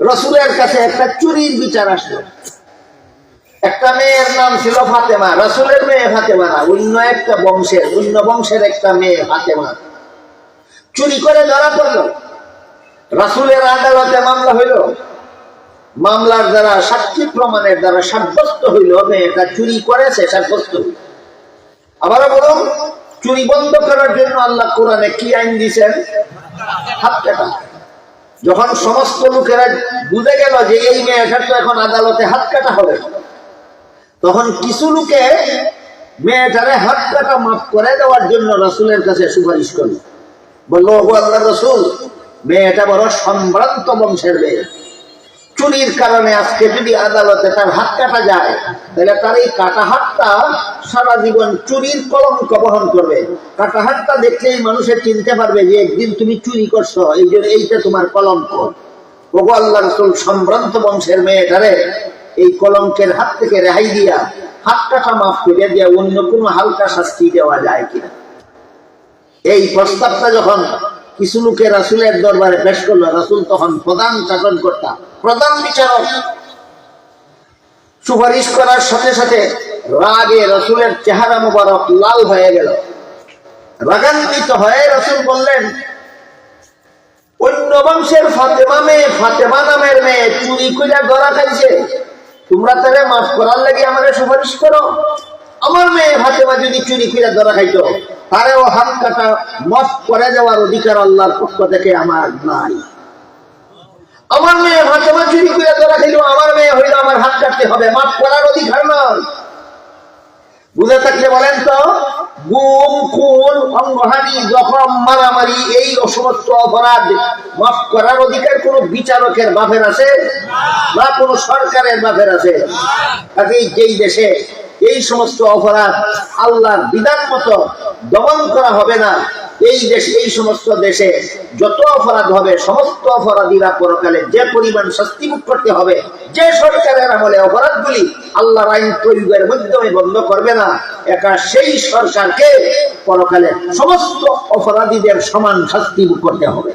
রসুলের কাছে একটা চুরির বিচার আসলো। একটা মেয়ের নাম ছিল ফাতেমা, রসুলের মেয়ে ফাতেমা না, অন্য একটা বংশের, অন্য বংশের একটা মেয়ে ফাতেমা। চুরি করে ধরা পড়ল। রাসুলের আদালতে মামলা হইল। মামলার দ্বারা সাক্ষী প্রমাণের দ্বারা সাব্যস্ত হইল, মেয়েটা চুরি করেছে, সাব্যস্ত। হইল আবারও বলুন, চুরি বন্ধ করার জন্য আল্লাহ কোরআনে কি আইন দিয়েছেন? হাত কাটা। যখন সমস্ত লোকেরা বুঝে গেল যে এই মেয়েটার তো এখন আদালতে হাত কাটা হবে, তখন কিছু লোকে মেয়েটারে হাত কাটা মাফ করে দেওয়ার জন্য রসুলের কাছে সুপারিশ করল। বলল আল্লাহ রসুল, মেয়েটা বড় সম্ভ্রান্ত বংশের মেয়ে। চুরির কারণে আজকে যদি আদালতে তার হাত কাটা যায়, তাহলে তার এই কাটা হাতটা সারা জীবন চুরির কলঙ্ক বহন করবে। কাটা হাতটা দেখলেই মানুষের চিনতে পারবে যে একদিন তুমি চুরি করছ, এই জন্য এইটা তোমার কলঙ্ক। ওগো আল্লাহ রসুল, সম্ভ্রান্ত বংশের মেয়েটারে এই কলঙ্কের হাত থেকে রেহাই দিয়া, হাত কাটা মাফ করে দিয়া অন্য কোনো হালকা শাস্তি দেওয়া যায় কিনা। এই প্রস্তাবটা যখন কিছু লোকে রাসুলের দরবারে পেশ করল, রাসুল তখন প্রধান শাসন কর্তা, প্রধান বিচারক। সুপারিশ করার সাথে সাথে রাগে রসুলের চেহারা মুবারক লাল হয়ে গেল। রাগান্বিত হয়ে রসুল বললেন, অন্য বংশের ফাতেমা মেয়ে, ফাতেমা নামের মেয়ে চুরি করে ধরা খাইছে। তোমরা তাহলে মাফ করার লাগে আমাদের সুপারিশ করো। আমার মেয়ে ফাতেমা যদি চুরি করে ধরা খাইতো তারেও হাত কাটা মাফ করে দেওয়ার অধিকার আল্লাহর পক্ষ থেকে আমার নাই। আমার মেয়ে ফাতেমা চুরি করে ধরা খাইলো আমার মেয়ে হইল আমার হাত কাটতে হবে, মাফ করার অধিকার নয় বুঝে থাকলে বলেন তো, গুম, খুন, অঙ্গহানি, জখম, মারামারি, এই সমস্ত অপরাধ মাফ করার অধিকার কোন বিচারকের বাপের আছে? না, কোন সরকারের বাপের আছে? যেই দেশে এই সমস্ত অপরাধ আল্লাহর বিধান মতো দমন করা হবে না। এই দেশে, এই সমস্ত দেশে যত অপরাধ হবে, সমস্ত অপরাধীরা পরকালে যে পরিমাণ শাস্তি মুখ করতে হবে, যে সরকারের আমলে অপরাধগুলি আল্লাহর আইন প্রয়োগের মাধ্যমে বন্ধ করবে না, একা সেই সরকারকে পরকালে সমস্ত অপরাধীদের সমান শাস্তি মুখ করতে হবে।